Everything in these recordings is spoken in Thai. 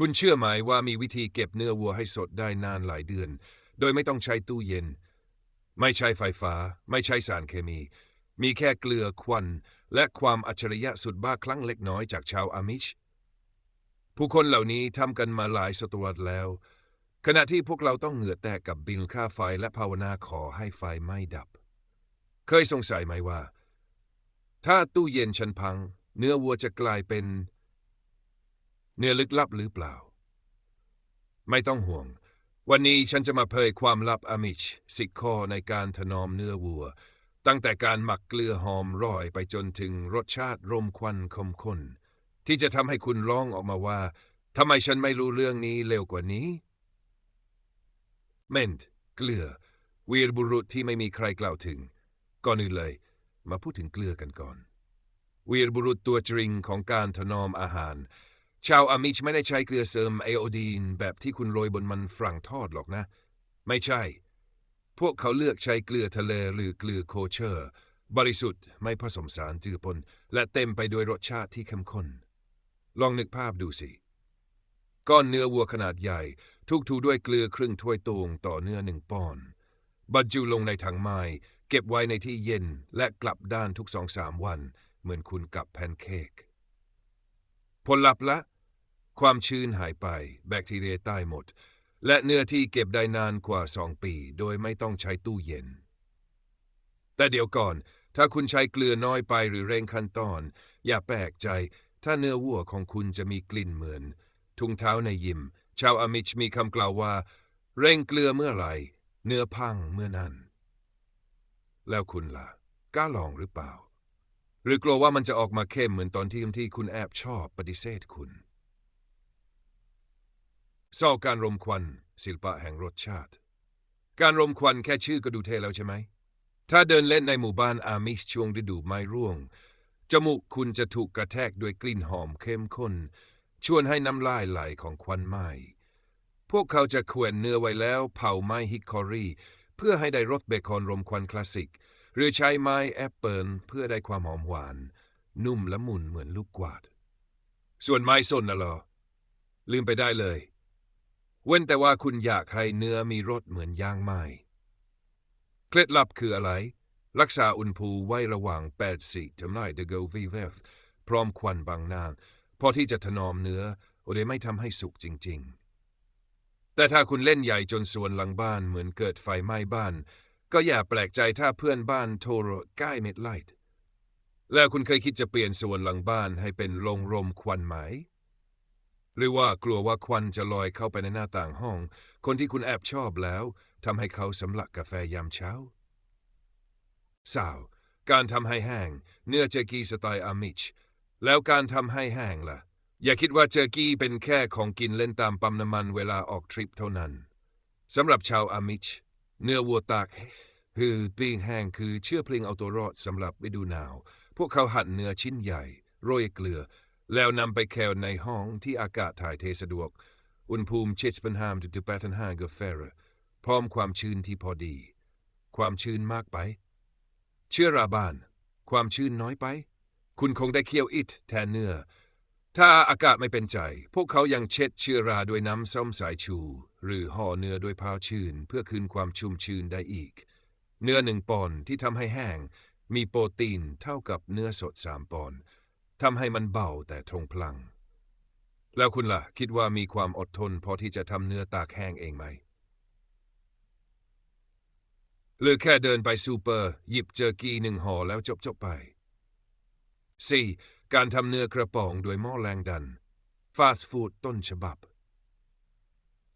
คุณเชื่อไหมว่ามีวิธีเก็บเนื้อวัวให้สดได้นานหลายเดือน โดยไม่ต้องใช้ตู้เย็น ไม่ใช้ไฟฟ้า ไม่ใช้สารเคมี มีแค่เกลือควัน และความอัจฉริยะสุดบ้าคลั่งเล็กน้อยจากชาวอามิช ผู้คนเหล่านี้ทำกันมาหลายศตวรรษแล้ว ขณะที่พวกเราต้องเหงื่อแตกกับบินค่าไฟและภาวนาขอให้ไฟไม่ดับ เคยสงสัยไหมว่า ถ้าตู้เย็นฉันพัง เนื้อวัวจะกลายเป็น เนื้อลึกลับหรือเปล่า ไม่ต้องห่วง วันนี้ฉันจะมาเผยความลับอามิชสิบข้อในการถนอมเนื้อวัว ตั้งแต่การหมักเกลือหอมร่อยไปจนถึงรสชาติรมควันคมข้นที่จะทำให้คุณร้องออกมาว่าทำไมฉันไม่รู้เรื่องนี้เร็วกว่านี้เมนต์เกลือ วีรบุรุษที่ไม่มีใครกล่าวถึง ก่อนอื่นเลย มาพูดถึงเกลือกันก่อน วีรบุรุษตัวจริงของการถนอมอาหาร ชาวอามิชไม่ได้ใช้เกลือเสริมไอโอดีนแบบที่คุณโรยบนมันฝรั่งทอดหรอกนะ ไม่ใช่ พวกเขาเลือกใช้เกลือทะเลหรือเกลือโคเชอร์ บริสุทธิ์ไม่ผสมสารจืดปน และเต็มไปด้วยรสชาติที่เข้มข้น ลองนึกภาพดูสิ ก้อนเนื้อวัวขนาดใหญ่ ทุกถูด้วยเกลือครึ่งถ้วยตวงต่อเนื้อหนึ่งปอนด์บรรจุลงในถังไม้เก็บไว้ในที่เย็นและกลับด้านทุกสองสามวัน เหมือนคุณกับแพนเค้ก ผลลัพธ์ละ ความชื้นหายไปแบคทีเรียตายหมด และเนื้อที่เก็บได้นานกว่าสองปี โดยไม่ต้องใช้ตู้เย็น แต่เดี๋ยวก่อน ถ้าคุณใช้เกลือน้อยไปหรือเร่งขั้นตอน อย่าแปลกใจถ้าเนื้อวัวของคุณจะมีกลิ่นเหมือนถุงเท้าในยิม ชาวอมิชมีคำกล่าวว่า เร่งเกลือเมื่อไหร่ เนื้อพังเมื่อนั้น แล้วคุณล่ะกล้าลองหรือเปล่า หรือกลัวว่ามันจะออกมาเข้มเหมือนตอนที่ที่คุณแอบชอบปฏิเสธคุณสอบการรมควันศิลปะแห่งรสชาติ การรมควันแค่ชื่อก็ดูเท่แล้วใช่ไหม ถ้าเดินเล่นในหมู่บ้านอามิชช่วงฤดูไม้ร่วง จมูกคุณจะถูกกระแทกด้วยกลิ่นหอมเข้มข้น ชวนให้น้ำลายไหลของควันไหม้ พวกเขาจะแขวนเนื้อไว้แล้วเผาไม้ฮิกคอรีเพื่อให้ได้รสเบคอนรมควันคลาสสิก หรือใช้ไม้แอปเปิลเพื่อได้ความหอมหวาน นุ่มและมุนเหมือนลูกกวาด ส่วนไม้ส้นน่ะเหรอ ลืมไปได้เลย เว้นแต่ว่าคุณอยากให้เนื้อมีรสเหมือนย่างไม้ เคล็ดลับคืออะไร รักษาอุณหภูมิไว้ระหว่าง8 4ถึง9 degree VVF พร้อมควันบางนานพอที่จะถนอมเนื้อโดยไม่ทำให้สุกจริง ๆ แต่ถ้าคุณเล่นใหญ่จนส่วนหลังบ้านเหมือนเกิดไฟไหม้บ้าน ก็อย่าแปลกใจถ้าเพื่อนบ้านโทรใกล้เม็ดไลท์แล้วคุณเคยคิดจะเปลี่ยนส่วนหลังบ้านให้เป็นโรงรมควันไหม หรือว่ากลัวว่าควันจะลอยเข้าไปในหน้าต่างห้อง คนที่คุณแอบชอบแล้วทำให้เขาสำลักกาแฟยามเช้าสาวการทำให้แห้ง เนื้อเจอกี้สไตล์อามิช แล้วการทำให้แห้งล่ะ อย่าคิดว่าเจอกี้เป็นแค่ของกินเล่นตามปั๊มน้ำมันเวลาออกทริปเท่านั้นสำหรับชาวอามิช เนื้อวัวตากคือปิ้งแห้งคือเชื่อเพลิงเอาตัวรอดสำหรับฤดูหนาว พวกเขาหั่นเนื้อชิ้นใหญ่ โรยเกลือ แล้วนำไปแควในห้องที่อากาศถ่ายเทสะดวก อุณหภูมิ75ถึง85กาแฟรพร้อมความชื้นที่พอดี ความชื้นมากไป เชื้อราบาน ความชื้นน้อยไป คุณคงได้เคี่ยวอิฐแทนเนื้อ ถ้าอากาศไม่เป็นใจ พวกเขายังเช็ดเชื้อราด้วยน้ำส้มสายชู หรือห่อเนื้อด้วยผ้าชื้น เพื่อคืนความชุ่มชื้นได้อีก เนื้อหนึ่งปอนที่ทำให้แห้ง มีโปรตีนเท่ากับเนื้อสดสามปอนทำให้มันเบาแต่ทรงพลัง แล้วคุณล่ะ คิดว่ามีความอดทนพอที่จะทำเนื้อตากแห้งเองไหม หรือแค่เดินไปซูเปอร์ หยิบเจอกีหนึ่งห่อแล้วจบจบไป 4. การทำเนื้อกระป๋องโดยหม้อแรงดัน ฟาสต์ฟู้ดต้นฉบับ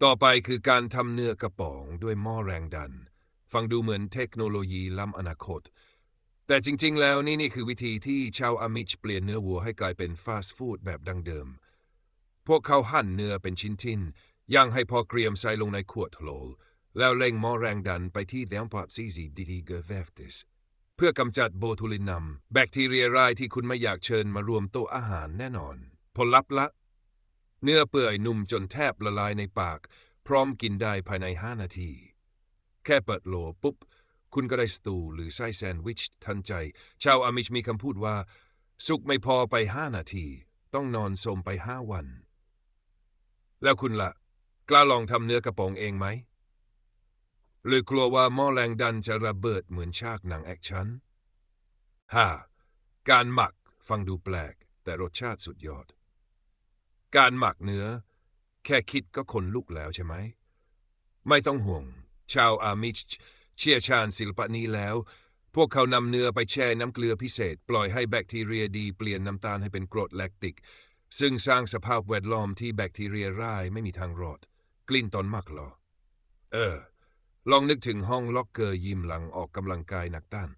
ต่อไปคือการทำเนื้อกระป๋องด้วยหม้อแรงดัน ฟังดูเหมือนเทคโนโลยีล้ำอนาคต แต่จริงๆ แล้วนี่นี่คือวิธีที่ชาวอามิชเปลี่ยนเนื้อวัวให้กลายเป็นฟาสต์ฟู้ดแบบดังเดิม พวกเขาหั่นเนื้อเป็นชิ้นทินย่างให้พอเกรียมใส่ลงในขวดโหลแล้วเร่งหม้อแรงดันไปที่แลมปอดซีซีดีดีเกอร์เวฟติส พื่อกำจัดโบทูลินัม แบคทีเรียร้ายที่คุณไม่อยากเชิญมารวมโต๊ะอาหารแน่นอน ผลลัพธ์ละ เนื้อเปื่อยนุ่มจนแทบละลายในปาก พร้อมกินได้ภายใน 5 นาที แค่เปิดโหลปุ๊บ คุณก็ได้สตูหรือไส้แซนด์วิชทันใจ ชาวอามิชมีคำพูดว่า สุกไม่พอไป 5 นาที ต้องนอนสมไป 5 วัน แล้วคุณละ่ะ กล้าลองทำเนื้อกระป๋องเองไหม หรือกลัวว่าหม้อแรงดันจะระเบิดเหมือนฉากหนังแอคชั่นห้าการหมักฟังดูแปลก แต่รสชาติสุดยอด การหมักเนื้อ แค่คิดก็ขนลุกแล้วใช่ไหม ไม่ต้องห่วง ชาวอามิชเชี่ยวชาญศิลปะนี้แล้ว พวกเขานำเนื้อไปแช่น้ำเกลือพิเศษ ปล่อยให้แบคทีเรียดีเปลี่ยนน้ำตาลให้เป็นกรดแลคติก ซึ่งสร้างสภาพแวดล้อมที่แบคทีเรียร้ายไม่มีทางรอด กลิ่นตอนหมักหรอ เออ ลองนึกถึงห้องล็อกเกอร์ยิมหลังออกกำลังกายหนักต้าน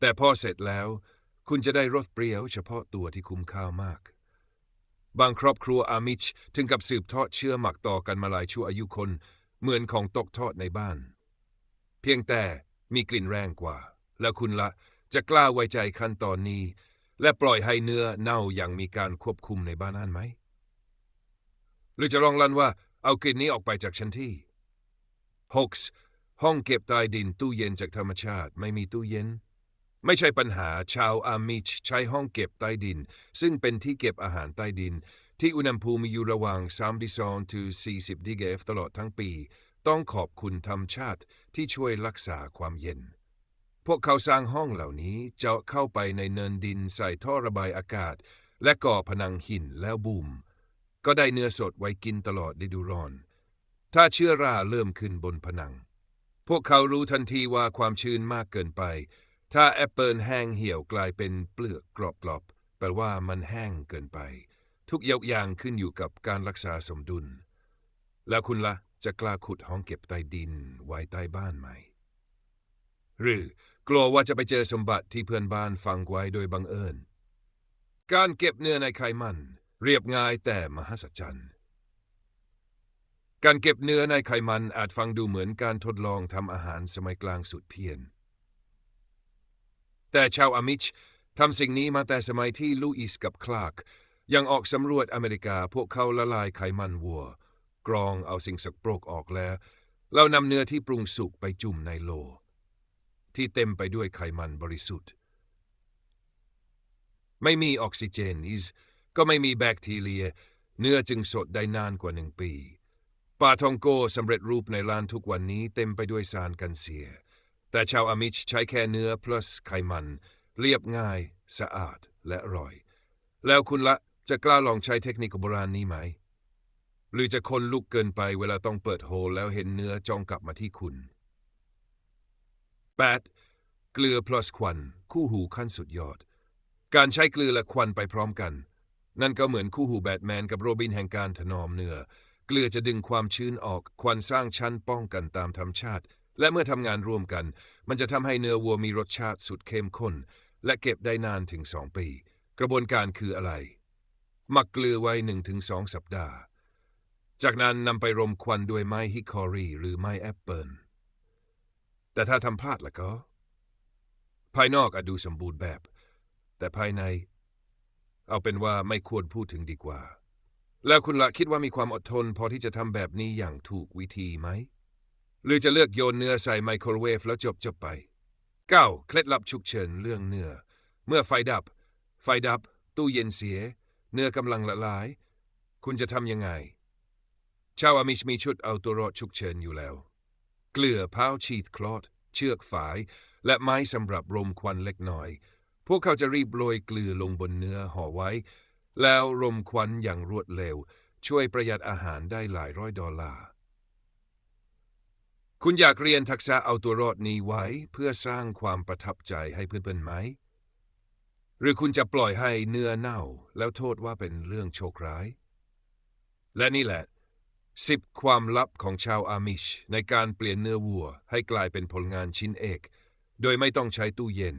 แต่พอเสร็จแล้ว คุณจะได้รสเปรี้ยวเฉพาะตัวที่คุ้มค่ามาก บางครอบครัวอามิชถึงกับสืบทอดเชื่อหมักต่อกันมาหลายชั่วอายุคน เหมือนของตกทอดในบ้าน เพียงแต่มีกลิ่นแรงกว่า แล้วคุณละจะกล้าไว้ใจขั้นตอนนี้ และปล่อยให้เนื้อเน่าอย่างมีการควบคุมในบ้านนั้นไหม หรือจะลองลันว่าเอากลิ่นนี้ออกไปจากชั้นที่ 6. ห้องเก็บใต้ดินตู้เย็นจากธรรมชาติไม่มีตู้เย็น ไม่ใช่ปัญหาชาวอามิชใช้ห้องเก็บใต้ดิน ซึ่งเป็นที่เก็บอาหารใต้ดิน ที่อุณหภูมิอยู่ระหว่าง32ถึง40ดีเกฟตลอดทั้งปี ต้องขอบคุณธรรมชาติที่ช่วยรักษาความเย็น พวกเขาสร้างห้องเหล่านี้เจาะเข้าไปในเนินดินใส่ท่อระบายอากาศ และก่อผนังหินแล้วบูมก็ได้เนื้อสดไว้กินตลอดฤดูร้อน ถ้าเชื้อราเริ่มขึ้นบนผนัง พวกเขารู้ทันทีว่าความชื้นมากเกินไป ถ้าแอปเปิลแห้งเหี่ยวกลายเป็นเปลือกกรอบๆแปลว่ามันแห้งเกินไป ทุกยกอย่างขึ้นอยู่กับการรักษาสมดุล แล้วคุณละ่ะจะกล้าขุดห้องเก็บใต้ดินไว้ใต้บ้านไหม หรือกลัวว่าจะไปเจอสมบัติที่เพื่อนบ้านฟังไว้โดยบังเอิญ การเก็บเนื้อในไขมัน เรียบง่ายแต่มหัศจรรย์ การเก็บเนื้อในไขมันอาจฟังดูเหมือนการทดลองทำอาหารสมัยกลางสุดเพียรแต่ชาวอามิชทำสิ่งนี้มาแต่สมัยที่ลูอิสกับคลาร์กยังออกสำรวจอเมริกาพวกเขาละลายไขมันวัว กรองเอาสิ่งสกปรกออกแล้วแล้วนำเนื้อที่ปรุงสุกไปจุ่มในโล ที่เต็มไปด้วยไขมันบริสุทธิ์ ไม่มีออกซิเจนอิสก็ไม่มีแบคทีเรีย เนื้อจึงสดได้นานกว่าหนึ่งปี ปลาทองโกสำเร็จรูปในร้านทุกวันนี้เต็มไปด้วยสารกันเสีย แต่ชาวอามิชใช้แค่เนื้อ plus ไขมัน เรียบง่าย สะอาดและอร่อย แล้วคุณละจะกล้าลองใช้เทคนิคโบราณนี้ไหม หรือจะคนลุกเกินไปเวลาต้องเปิดโฮลแล้วเห็นเนื้อจองกลับมาที่คุณ 8. เกลือ plus ควัน คู่หูขั้นสุดยอด การใช้เกลือและควันไปพร้อมกัน นั่นก็เหมือนคู่หูแบทแมนกับโรบินแห่งการถนอมเนื้อ เกลือจะดึงความชื้นออกควันสร้างชั้นป้องกันตามธรรมชาติ และเมื่อทำงานร่วมกัน มันจะทำให้เนื้อวัวมีรสชาติสุดเข้มข้น และเก็บได้นานถึง2ปี กระบวนการคืออะไร หมักเกลือไว้1-2สัปดาห์ จากนั้นนำไปรมควันด้วยไม้ฮิคอรีหรือไม้แอปเปิลแต่ถ้าทำพลาดล่ะก็ ภายนอกอาจดูสมบูรณ์แบบ แต่ภายใน เอาเป็นว่าไม่ควรพูดถึงดีกว่า แล้วคุณละคิดว่ามีความอดทน พอที่จะทำแบบนี้อย่างถูกวิธีไหม หรือจะเลือกโยนเนื้อใส่ไมโครเวฟแล้วจบจบไป 9. เคล็ดลับฉุกเฉินเรื่องเนื้อ เมื่อไฟดับ ไฟดับ ตู้เย็นเสีย เนื้อกำลังละลาย คุณจะทำยังไง ชาวอามิชมีชุดเอาตัวรอดฉุกเฉินอยู่แล้ว เกลือพาวชีดคลอด เชือกฝาย และไม้สำหรับรมควันเล็กน้อย พวกเขาจะรีบโรยเกลือลงบนเนื้อห่อไว้ แล้วรมควันอย่างรวดเร็ว ช่วยประหยัดอาหารได้หลายร้อยดอลลาร์ คุณอยากเรียนทักษะเอาตัวรอดนี้ไว้เพื่อสร้างความประทับใจให้เพื่อนๆไหม หรือคุณจะปล่อยให้เนื้อเน่าแล้วโทษว่าเป็นเรื่องโชคร้าย และนี่แหละสิบความลับของชาวอามิช ในการเปลี่ยนเนื้อวัว ให้กลายเป็นผลงานชิ้นเอก โดยไม่ต้องใช้ตู้เย็น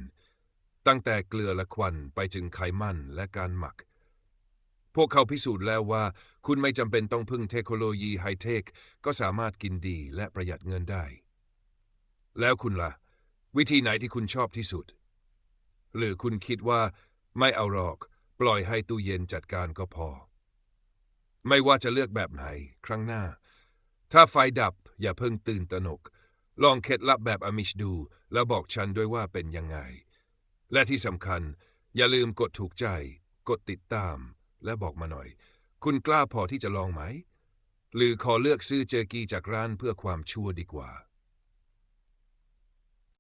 ตั้งแต่เกลือและควันไปถึงไขมันและการหมัก พวกเขาพิสูจน์แล้วว่า คุณไม่จำเป็นต้องพึ่งเทคโนโลยีไฮเทค ก็สามารถกินดีและประหยัดเงินได้ แล้วคุณล่ะ วิธีไหนที่คุณชอบที่สุด หรือคุณคิดว่าไม่เอาหรอก ปล่อยให้ตู้เย็นจัดการก็พอ ไม่ว่าจะเลือกแบบไหน ครั้งหน้า ถ้าไฟดับอย่าเพิ่งตื่นตระหนก ลองเคล็ดลับแบบอามิชดู แล้วบอกฉันด้วยว่าเป็นยังไง และที่สำคัญ อย่าลืมกดถูกใจ กดติดตาม และบอกมาหน่อย คุณกล้าพอที่จะลองไหม หรือขอเลือกซื้อเจอกีจากร้านเพื่อความชัวร์ดีกว่า